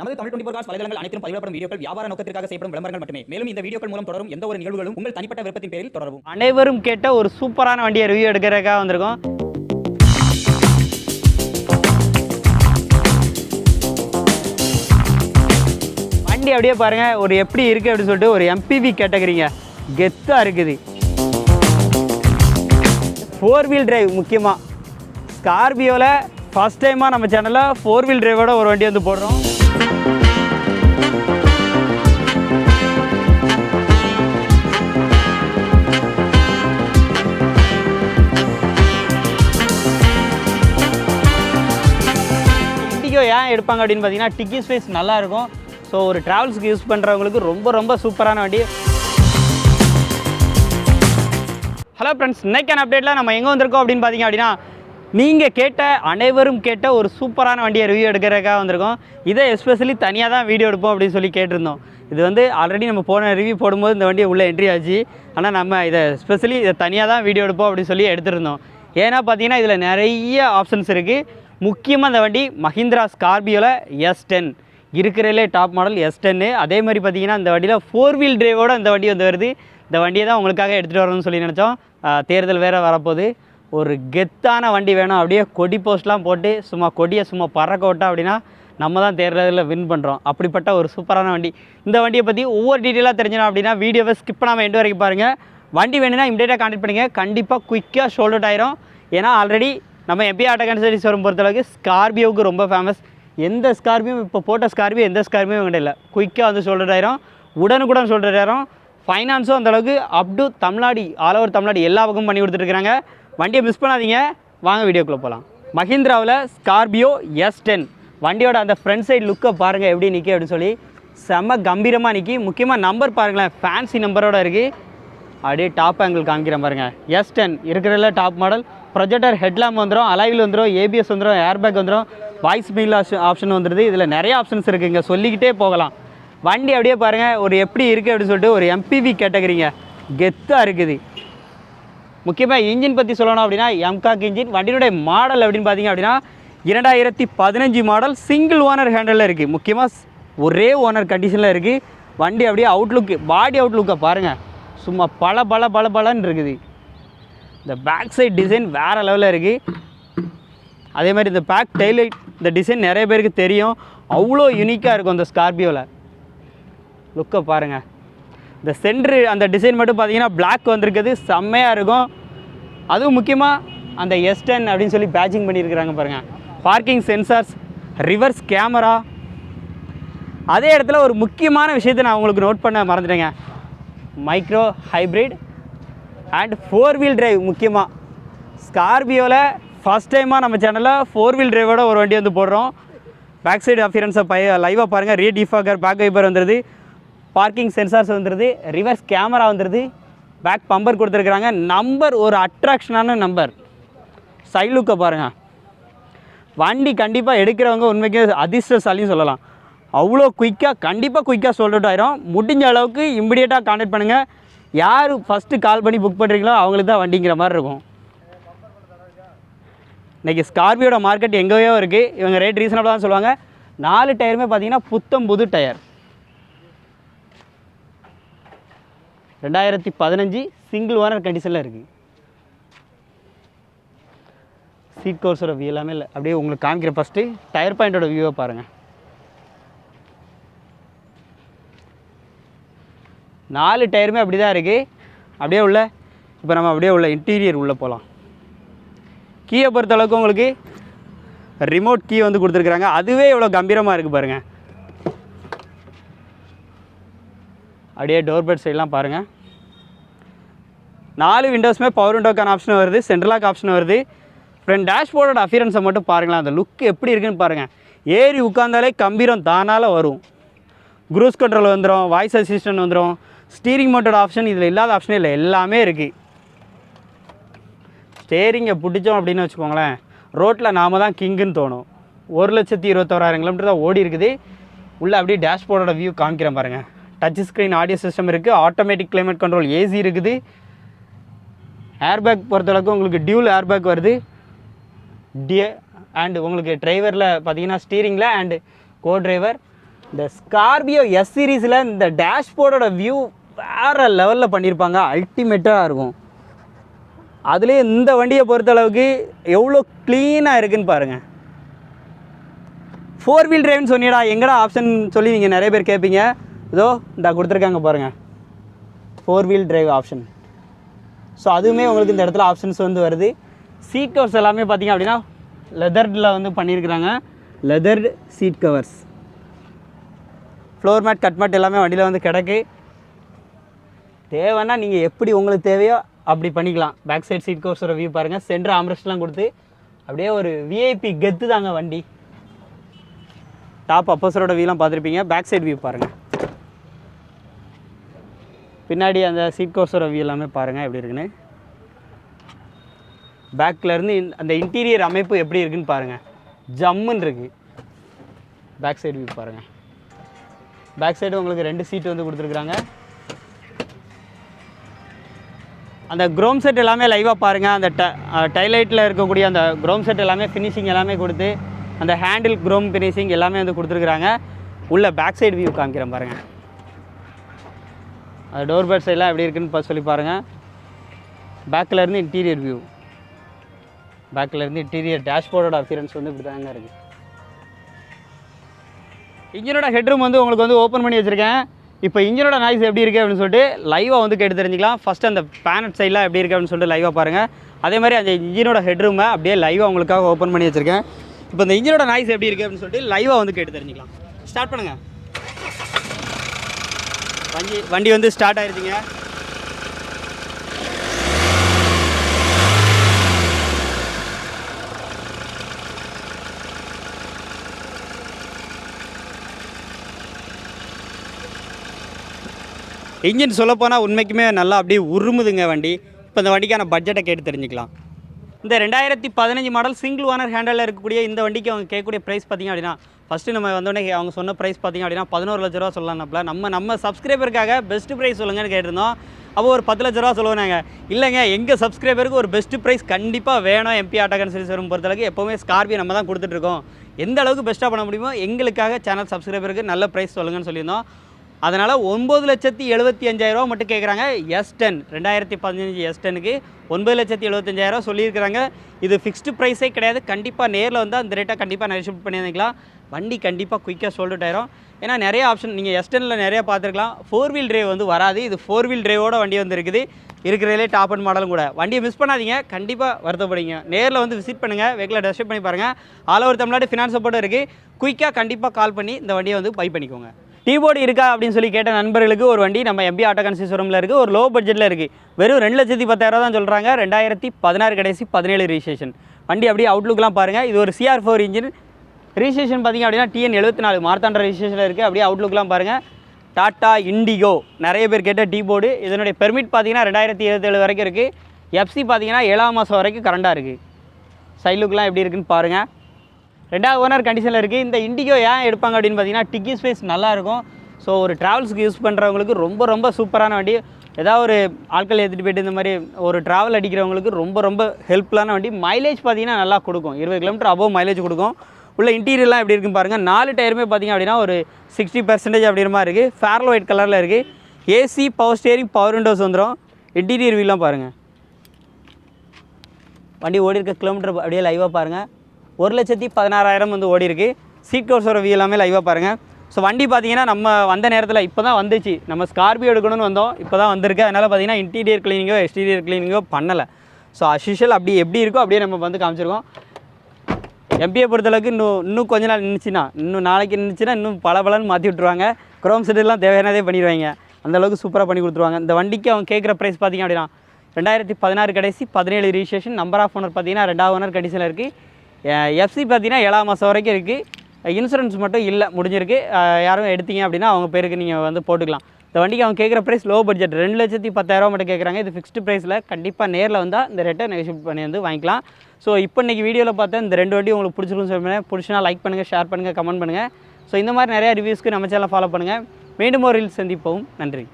நமது Tamil twenty cos வலைதளங்கள் அனைத்தும் பதிவிடப்படும் வீடியோக்கள் வியாபார நோக்கத்திற்காக செய்யப்படும் விளம்பரங்கள் மட்டுமே. மேலும் இந்த வீடியோக்கள் மூலம் தொடரும் எந்த ஒரு நிகழ்வுகளும் உங்கள் தனிப்பட்ட விருப்பத்தின் பேரில் தொடரும் அனைவரும் கேட்ட ஒரு சூப்பரான வண்டியை ரிவ்யூ எடுக்கிறதுக்காக வந்திருக்கோம். வண்டி அப்படியே பாருங்க ஒரு எப்படி இருக்கு அப்படின்னு சொல்லிட்டு ஒரு எம்பிவி கேட்டகரிங்க. கெத்தா இருக்குது. ஃபோர் வீல் டிரைவ் முக்கியமாக ஸ்கார்பியோவில் ஃபஸ்ட் டைமாக நம்ம சேனலில் ஃபோர் வீல் டிரைவோட ஒரு வண்டி வந்து போடுறோம். ஏன் எடுப்பாங்க அப்படின்னு பார்த்தீங்கன்னா டிக்கி ஸ்பேஸ் நல்லாயிருக்கும். ஸோ ஒரு ட்ராவல்ஸ்க்கு யூஸ் பண்ணுறவங்களுக்கு ரொம்ப ரொம்ப சூப்பரான வண்டி. ஹலோ ஃப்ரெண்ட்ஸ் இன்னைக்கான அப்டேட்டில் நம்ம எங்கே வந்திருக்கோம் அப்படின்னு பார்த்தீங்க அப்படின்னா நீங்கள் கேட்ட அனைவரும் கேட்ட ஒரு சூப்பரான வண்டியை ரிவ்யூ எடுக்கிறதுக்காக வந்திருக்கோம். இதை எஸ்பெஷலி தனியாக தான் வீடியோ எடுப்போம் அப்படின்னு சொல்லி கேட்டிருந்தோம். இது வந்து ஆல்ரெடி நம்ம போன ரிவ்யூ போடும்போது இந்த வண்டியை உள்ளே என்ட்ரி ஆச்சு. ஆனால் நம்ம இதை ஸ்பெஷலி இதை தனியாக தான் வீடியோ எடுப்போம் அப்படின்னு சொல்லி எடுத்திருந்தோம். ஏன்னா பார்த்தீங்கன்னா இதில் நிறைய ஆப்ஷன்ஸ் இருக்குது முக்கியமாக இந்த வண்டி மஹிந்திரா ஸ்கார்பியோவில் எஸ் டென் இருக்கிறதுலே டாப் மாடல் எஸ் டென்னு அதே மாதிரி பார்த்தீங்கன்னா இந்த வண்டியில் ஃபோர் வீல் டிரைவோடு இந்த வண்டி வந்து வருது. இந்த வண்டியை தான் உங்களுக்காக எடுத்துகிட்டு வரணும்னு சொல்லி நினச்சோம். தேர்தல் வேறு வரப்போகுது. ஒரு கெத்தான வண்டி வேணும். அப்படியே கொடி போஸ்ட்லாம் போட்டு சும்மா கொடியை சும்மா பறக்க விட்டா அப்படின்னா நம்ம தான் தேர்தலில் வின் பண்ணுறோம் அப்படிப்பட்ட ஒரு சூப்பரான வண்டி. இந்த வண்டியை பற்றி ஒவ்வொரு டீட்டெயிலாக தெரிஞ்சிடும் அப்படின்னா வீடியோவை ஸ்கிப் பண்ணாமல் எண்டு வரைக்கும் பாருங்கள் வண்டி வேணும்னா இமீடியட்டாக கான்டெக்ட் பண்ணுங்கள் கண்டிப்பாக குயிக்காக ஷோல்டட் ஆயிரும். ஏன்னா ஆல்ரெடி நம்ம எம்பி ஆட்டோ கன்சல்டிஸ் வரும் பொறுத்தளவுக்கு ஸ்கார்பியோவுக்கு ரொம்ப ஃபேமஸ் எந்த ஸ்கார்பியோ இப்போ போட்ட ஸ்கார்பியோ எந்த ஸ்கார்பியோ எங்கிட்ட இல்லை. குயிக்காக வந்து ஷோல்டட் ஆயிரும் உடனுக்குடன் ஷோல்டட் ஆயிரும் ஃபைனான்ஸும் அந்த அளவுக்கு up to Tamil Nadu all over Tamil Nadu எல்லா பக்கமும் பண்ணி கொடுத்துருக்காங்க வண்டியை மிஸ் பண்ணாதீங்க. வாங்க வீடியோக்குள்ளே போகலாம் மஹிந்திராவில் ஸ்கார்பியோ எஸ் டென் வண்டியோட அந்த ஃப்ரண்ட் சைடு லுக்கை பாருங்கள் எப்படி நிற்கி அப்படின்னு சொல்லி செம்ம கம்பீரமாக நிற்கி முக்கியமாக நம்பர் பாருங்களேன் ஃபேன்சி நம்பரோட இருக்குது அப்படியே டாப் ஆங்கிள் காமிக்கிறேன் பாருங்க. எஸ் டென் இருக்கிறதுல டாப் மாடல் ப்ரொஜெக்டர் ஹெட்லாம்ப் வந்துடும் அலைவில் வந்துடும் ஏபிஎஸ் வந்துடும் ஏர்பேக் வந்துடும் வாய்ஸ் மீல் ஆப்ஷன் வந்துடுது இதில் நிறைய ஆப்ஷன்ஸ் இருக்குங்க. சொல்லிக்கிட்டே போகலாம். வண்டி அப்படியே பாருங்கள் ஒரு எப்படி இருக்குது அப்படின்னு சொல்லிட்டு ஒரு எம்பிவி கேட்டகரிங்க. கெத்தாக இருக்குது. முக்கியமாக இன்ஜின் பற்றி சொல்லணும் அப்படின்னா எம்காக் இன்ஜின் வண்டியினுடைய மாடல் அப்படின்னு பார்த்தீங்க அப்படின்னா இரண்டாயிரத்தி பதினஞ்சு மாடல் சிங்கிள் ஓனர் ஹேண்டலில் இருக்குது முக்கியமாக ஒரே ஓனர் கண்டிஷனில் இருக்குது வண்டி அப்படியே அவுட்லுக்கு பாடி அவுட்லுக்கை பாருங்கள் சும்மா பல பல பல பலன்னு இருக்குது. இந்த பேக் சைட் டிசைன் வேறு லெவலில் இருக்குது அதே மாதிரி இந்த பேக் டெய்லைட் இந்த டிசைன் நிறைய பேருக்கு தெரியும். அவ்வளோ யூனிக்காக இருக்கும் அந்த ஸ்கார்பியோவில் லுக்கை பாருங்கள் இந்த சென்ட்ரு அந்த டிசைன் மட்டும் பார்த்தீங்கன்னா பிளாக் வந்திருக்குது. செம்மையாக இருக்கும். அதுவும் முக்கியமாக அந்த எஸ்டன் அப்படின்னு சொல்லி பேட்சிங் பண்ணியிருக்கிறாங்க பாருங்கள் பார்க்கிங் சென்சார்ஸ் ரிவர்ஸ் கேமரா அதே இடத்துல ஒரு முக்கியமான விஷயத்தை நான் உங்களுக்கு நோட் பண்ண மறந்துட்டேங்க. Micro hybrid and four wheel drive முக்கியமாக ஸ்கார்பியோவில் ஃபஸ்ட் டைமாக நம்ம சேனலில் ஃபோர் வீல் டிரைவோட ஒரு வண்டி வந்து போடுறோம். பேக் சைடு அஃபியரன்ஸை பய லைவாக பாருங்கள் ரீ டிஃபாகர் பேக் வைப்பர் வந்துடுது பார்க்கிங் சென்சார்ஸ் வந்துடுது ரிவர்ஸ் கேமரா வந்துடுது பேக் பம்பர் கொடுத்துருக்குறாங்க. நம்பர் ஒரு அட்ராக்ஷனான நம்பர் சைலுக்கை பாருங்கள் வண்டி கண்டிப்பாக எடுக்கிறவங்க உண்மைக்கே அதிர்ஷ்டசாலின்னு சொல்லலாம். அவ்வளோ குயிக்காக கண்டிப்பாக குயிக்காக சொல்லிட்டு ஆயிரும். முடிஞ்ச அளவுக்கு இமிடியேட்டாக கான்டாக்ட் பண்ணுங்கள் யார் ஃபஸ்ட்டு கால் பண்ணி புக் பண்ணுறீங்களோ அவங்களுக்கு தான் வண்டிங்கிற மாதிரி இருக்கும். இன்றைக்கி ஸ்கார்பியோட மார்க்கெட் எங்கேயோ இருக்குது இவங்க ரேட் ரீசனபிளாக தான் சொல்லுவாங்க. நாலு டயருமே பார்த்தீங்கன்னா புத்தம் புது டயர் ரெண்டாயிரத்தி பதினஞ்சு சிங்கிள் ஓனர் கண்டிஷனில் இருக்குது சீட் கோர்ஸோட வியூ எல்லாமே இல்லை. அப்படியே உங்களுக்கு காமிக்கிற ஃபஸ்ட்டு டயர் பாயிண்டோட வியூவை பாருங்கள் நாலு டயருமே அப்படி தான் இருக்குது அப்படியே உள்ள இப்போ நம்ம அப்படியே உள்ள இன்டீரியர் உள்ளே போகலாம் கீயை பொறுத்தளவுக்கு உங்களுக்கு ரிமோட் கீ வந்து கொடுத்துருக்குறாங்க. அதுவே இவ்வளோ கம்பீரமாக இருக்குது பாருங்கள் அப்படியே டோர் பெட் சைட்லாம் பாருங்கள் நாலு விண்டோஸுமே பவர் விண்டோக்கான ஆப்ஷன் வருது சென்ட்ரலாக் ஆப்ஷன் வருது. ஃப்ரெண்ட் டேஷ்போர்டோட அஃபியரன்ஸை மட்டும் பாருங்களேன் அந்த லுக் எப்படி இருக்குன்னு பாருங்கள் ஏறி உட்காந்தாலே கம்பீரம் தானால் வரும். குரூஸ் கண்ட்ரோல் வந்துடும் வாய்ஸ் அசிஸ்டன்ட் வந்துடும் ஸ்டீரிங் மோட்டோட ஆப்ஷன் இதில் இல்லாத ஆப்ஷனே இல்லை எல்லாமே இருக்குது ஸ்டேரிங்கை பிடிச்சோம் அப்படின்னு வச்சுக்கோங்களேன் ரோட்டில் நாம தான் கிங்குன்னு தோணும். ஒரு லட்சத்தி இருபத்தோராயிரம் கிலோமீட்டர் தான் ஓடி இருக்குது. உள்ளே அப்படியே டேஷ்போர்டோட வியூ காமிக்கிறேன் பாருங்கள் டச் ஸ்க்ரீன் ஆடியோ சிஸ்டம் இருக்குது ஆட்டோமேட்டிக் கிளைமேட் கண்ட்ரோல் ஏசி இருக்குது. ஏர்பேக் பொறுத்தளவுக்கு உங்களுக்கு டியூல் ஏர்பேக் வருது. டிய அண்டு உங்களுக்கு டிரைவரில் பார்த்தீங்கன்னா ஸ்டீரிங்கில் அண்டு கோ டிரைவர் இந்த ஸ்கார்பியோ எஸ் சீரீஸில் இந்த டேஷ்போர்டோட வியூ வேறு லெவலில் பண்ணியிருப்பாங்க அல்டிமேட்டாக இருக்கும். அதுலேயே இந்த வண்டியை பொறுத்தளவுக்கு எவ்வளோ க்ளீனாக இருக்குன்னு பாருங்கள் ஃபோர் வீல் டிரைவ்னு சொன்னியடா எங்கடா ஆப்ஷன் சொல்லி நீங்கள் நிறைய பேர் கேட்பீங்க. இதோ இந்த கொடுத்துருக்காங்க பாருங்கள் four wheel drive option so அதுவுமே உங்களுக்கு இந்த இடத்துல ஆப்ஷன்ஸ் வந்து வருது. சீட் கவர்ஸ் எல்லாமே பார்த்தீங்க அப்படின்னா லெதர்டில் வந்து பண்ணியிருக்கிறாங்க. Leathered seat covers floor mat cut mat எல்லாமே வண்டியில் வந்து கிடக்கு. தேவைன்னா நீங்கள் எப்படி உங்களுக்கு தேவையோ அப்படி பண்ணிக்கலாம். பேக் சைட் சீட் கவர்ஸோட வியூ பாருங்கள் சென்டர் ஆம்ரெஸ்ட்லாம் கொடுத்து அப்படியே ஒரு விஐபி கெத்து தாங்க வண்டி. டாப் அப்போசரோட வியூலாம் பார்த்துருப்பீங்க. பேக் சைடு வியூ பாருங்கள் பின்னாடி அந்த சீட் கவர்ஸோட வியூ எல்லாமே பாருங்கள் எப்படி இருக்குன்னு. பேக்கிலேருந்து அந்த இன்டீரியர் அமைப்பு எப்படி இருக்குன்னு பாருங்கள் ஜம்முன்னு இருக்குது பேக் சைடு வியூ பாருங்கள் பேக் சைடு உங்களுக்கு ரெண்டு சீட் வந்து கொடுத்துருக்குறாங்க. அந்த க்ரோம் செட் எல்லாமே லைவாக பாருங்கள் அந்த ட டைலைட்டில் இருக்கக்கூடிய அந்த க்ரோம் செட் எல்லாமே ஃபினிஷிங் எல்லாமே கொடுத்து அந்த ஹேண்டில் க்ரோம் ஃபினிஷிங் எல்லாமே வந்து கொடுத்துருக்குறாங்க. உள்ளே பேக் சைடு வியூ காமிக்கிறேன் பாருங்கள் அந்த டோர் பேட் சைடெலாம் எப்படி இருக்குன்னு பார்த்து சொல்லி பாருங்கள் பேக்கில் இருந்து இன்டீரியர் வியூ பேக்கில் இருந்து இன்டீரியர் டேஷ்போர்டோட அப்பியரன்ஸ் வந்து இப்படி தாங்க இருக்குது இன்ஜினோட ஹெட்ரூம் வந்து உங்களுக்கு வந்து ஓப்பன் பண்ணி வச்சுருக்கேன். இப்போ இன்ஜினோட நாய்ஸ் எப்படி இருக்குது அப்படின்னு சொல்லிட்டு லைவாக வந்து கேட்டு தெரிஞ்சுக்கலாம். ஃபஸ்ட்டு அந்த பேனட் சைடெலாம் எப்படி இருக்குது அப்படின்னு சொல்லிட்டு லைவாக பாருங்கள் அதே மாதிரி அந்த இன்ஜினோட ஹெட்ரூமை அப்படியே லைவாக உங்களுக்காக ஓப்பன் பண்ணி வச்சுருக்கேன். இப்போ இந்த இன்ஜினோட நாய்ஸ் எப்படி இருக்குது அப்படின்னு சொல்லிட்டு லைவாக வந்து கேட்டு தெரிஞ்சுக்கலாம். ஸ்டார்ட் பண்ணுங்கள் வண்டி வண்டி வந்து ஸ்டார்ட் ஆயிருச்சுங்க. இன்ஜின் சொல்லப்போனால் உண்மைக்குமே நல்லா அப்படியே உருமுதுங்க வண்டி. இப்போ இந்த வண்டிக்கான பட்ஜெட்டை கேட்டு தெரிஞ்சுக்கலாம். இந்த ரெண்டாயிரத்தி பதினஞ்சு மாடல் சிங்கிள் ஓனர் ஹேண்டலில் இருக்கக்கூடிய இந்த வண்டிக்கு அவங்க கேட்கக்கூடிய ப்ரைஸ் பார்த்திங்க அப்படின்னா ஃபஸ்ட்டு நம்ம வந்தோடனே அவங்க சொன்ன ப்ரைஸ் பார்த்திங்க அப்படின்னா பதினோரு லட்ச ரூபா சொல்லலாம்ல நம்ம நம்ம சப்ஸ்கிரைபருக்காக பெஸ்ட் ப்ரைஸ் சொல்லுங்கன்னு கேட்டிருந்தோம். அப்போ ஒரு பத்து லட்ச ரூபா சொல்லுவாங்க இல்லைங்க எங்கள் சப்ஸ்கிரைபருக்கு ஒரு பெஸ்ட் ப்ரைஸ் கண்டிப்பாக வேணும் எம்பி ஆட்டோ சீரிஸ் வரும் பொறுத்தளவுக்கு. எப்போவுமே ஸ்கார்பியோ நம்ம தான் கொடுத்துட்ருக்கோம் எந்த அளவுக்கு பெஸ்ட்டாக பண்ண முடியுமோ எங்களுக்காக சேனல் சப்ஸ்கிரைபருக்கு நல்ல ப்ரைஸ் சொல்லுங்கன்னு சொல்லியிருந்தோம். அதனால் ஒம்பது லட்சத்தி எழுபத்தி அஞ்சாயிரரூவா மட்டும் கேட்குறாங்க எஸ் டென் ரெண்டாயிரத்தி பதினஞ்சு எஸ் டெனுக்கு ஒன்பது லட்சத்தி எழுபத்தஞ்சாயிரரூவா சொல்லியிருக்கிறாங்க. இது ஃபிக்ஸ்டு ப்ரைஸே கிடையாது. கண்டிப்பாக நேரில் வந்து அந்த ரேட்டாக கண்டிப்பாக நெரிஷிப் பண்ணியிருந்துக்கலாம். வண்டி கண்டிப்பாக குயிக்காக சோல்ட் ஆயிரும். ஏன்னா நிறைய ஆப்ஷன் நீங்கள் எஸ் டெனில் நிறைய பார்த்துருக்கலாம். ஃபோர் வீல் டிரைவ் வந்து வராது. இது ஃபோர் வீல் டிரைவோட வண்டி வந்து இருக்குது இருக்கிறதுலே டாப் அண்ட் மாடலும் கூட. வண்டியை மிஸ் பண்ணாதீங்க. கண்டிப்பாக வருத்தப்படுங்க. நேரில் வந்து விசிட் பண்ணுங்கள் வெஹிக்கில் டெஸ்ட் பண்ணி பாருங்கள் ஆல் ஓவர் தமிழ்நாடு ஃபினான்ஸ் சப்போர்ட்டும் இருக்குது குயிக்காக கண்டிப்பாக கால் பண்ணி இந்த வண்டியை வந்து பை பண்ணிக்கோங்க. டீபோர்டு இருக்கா அப்படின்னு சொல்லி கேட்ட நண்பர்களுக்கு ஒரு வண்டி நம்ம எம்பி ஆட்டோ கன்சிஸ்வரமில் இருக்குது ஒரு லோ பட்ஜெட்டில் இருக்குது வெறும் ரெண்டு லட்சத்தி பத்தாயிரம் தான் சொல்கிறாங்க ரெண்டாயிரத்தி பதினாறு கடைசி பதினேழு ரிஜிஸ்ட்ரேஷன் வண்டி அப்படியே அவுட்லுக்லாம் பாருங்கள் இது ஒரு சிஆர் ஃபோர் இன்ஜின் ரிஜிஸ்ட்ரேஷன் பார்த்தீங்க அப்படின்னா டிஎன் எழுபத்தி நாலு மார்த்தாண்ட ரிஜிஸ்ட்ரேஷனில் இருக்குது அப்படியே அவுட்லுக்லாம் பாருங்கள் டாட்டா இண்டிகோ நிறைய பேர் கேட்ட டீபோர்டு இதனுடைய பெர்மிட் பார்த்தீங்கன்னா ரெண்டாயிரத்தி இருபத்தேழு வரைக்கும் இருக்குது எஃப்சி பார்த்தீங்கன்னா ஏழாம் மாதம் வரைக்கும் கரண்டாக இருக்குது சைலுக்கெலாம் எப்படி இருக்குன்னு பாருங்கள் ரெண்டாவது ஓனர் கண்டிஷனில் இருக்குது இந்த இண்டிகோ ஏன் எடுப்பாங்க அப்படின்னு பார்த்தீங்கன்னா டிக்கி ஸ்பேஸ் நல்லாயிருக்கும். ஸோ ஒரு ட்ராவல்ஸுக்கு யூஸ் பண்ணுறவங்களுக்கு ரொம்ப ரொம்ப சூப்பரான வண்டி. ஏதாவது ஒரு ஆட்கள் ஏற்றிட்டு போயிட்டு இந்த மாதிரி ஒரு ட்ராவல் அடிக்கிறவங்களுக்கு ரொம்ப ரொம்ப ஹெல்ப்ஃபுல்லான வண்டி. மைலேஜ் பார்த்தீங்கன்னா நல்லா கொடுக்கும். இருபது கிலோமீட்டர் அபோவ் மைலேஜ் கொடுக்கும். உள்ள இன்டீரியர்லாம் எப்படி இருக்குன்னு பாருங்கள் நாலு டயருமே பார்த்தீங்க அப்படின்னா ஒரு சிக்ஸ்டி பர்சன்டேஜ் அப்படிங்கிற மாதிரி இருக்குது ஃபேரல் ஒயிட் கலரில் இருக்குது AC power steering power windows வந்துடும் இன்டீரியர் வியூலாம் பாருங்கள் வண்டி ஓடி இருக்க கிலோமீட்டர் அப்படியே லைவாக பாருங்கள் ஒரு லட்சத்தி பதினாறாயிரம் வந்து ஓடி இருக்குது சீட் கவர்ஸோட வியூ எல்லாமே லைவாக பாருங்கள் ஸோ வண்டி பார்த்தீங்கன்னா நம்ம வந்த நேரத்தில் இப்போ தான் வந்துச்சு. நம்ம ஸ்கார்பியோ எடுக்கணும்னு வந்தோம். இப்போ தான் வந்திருக்கு. அதனால் பார்த்தீங்கன்னா இன்டீரியர் க்ளீனிங்கோ எக்ஸ்டீரியர் க்ளீனிங்கோ பண்ணலை. ஸோ அஷிஷியல் அப்படி எப்படி இருக்கோ அப்படியே நம்ம வந்து காமிச்சிருக்கோம். எம்பியை பொறுத்தளவுக்கு இன்னும் இன்னும் கொஞ்ச நாள் நின்றுச்சுன்னா இன்னும் நாளைக்கு நின்றுச்சுன்னா இன்னும் பல பலன்னு மாற்றி விட்ருவாங்க குரோம் செட்டெல்லாம் தேவையானதே பண்ணிடுவாங்க. அந்தளவுக்கு சூப்பராக பண்ணி கொடுத்துருவாங்க. இந்த வண்டிக்கு அவங்க கேட்குற ப்ரைஸ் பார்த்தீங்க அப்படின்னா ரெண்டாயிரத்தி பதினாறு கடைசி பதினேழு ரிஜிஸ்ட்ரேஷன் நம்பர் ஆஃப் ஓனர் பார்த்தீங்கன்னா ரெண்டாவது ஓனர் கடைசியில் இருக்குது எஃப்சி பார்த்தீங்கன்னா ஏழாம் மாதம் வரைக்கும் இருக்குது இன்சூரன்ஸ் மட்டும் இல்லை முடிஞ்சிருக்கு. யாரும் எடுத்தீங்க அப்படின்னா அவங்க பேருக்கு நீங்கள் வந்து போட்டுக்கலாம். இந்த வண்டிக்கு அவங்க கேட்குற ப்ரைஸ் லோ பட்ஜெட் ரெண்டு லட்சத்தி பத்தாயிரரூவா மட்டும் கேட்குறாங்க இது ஃபிக்ஸ்டு ப்ரைஸில் கண்டிப்பாக நேரில் வந்தால் இந்த ரேட்டை நெகோஷியேட் பண்ணி வந்து வாங்கிக்கலாம். ஸோ இப்போ இன்றைக்கி வீடியோவில் பார்த்தா இந்த ரெண்டு வண்டி உங்களுக்கு பிடிச்சிருக்குன்னு சொல்லுங்கள் பிடிச்சினா லைக் பண்ணுங்கள் ஷேர் பண்ணுங்கள் கமெண்ட் பண்ணுங்கள் ஸோ இந்த மாதிரி நிறையா ரிவ்யூஸ்க்கு நம்ம சேனலை ஃபாலோ பண்ணுங்கள் மீண்டும் ஒரு ரீல்ஸ் சந்திப்போம். நன்றி.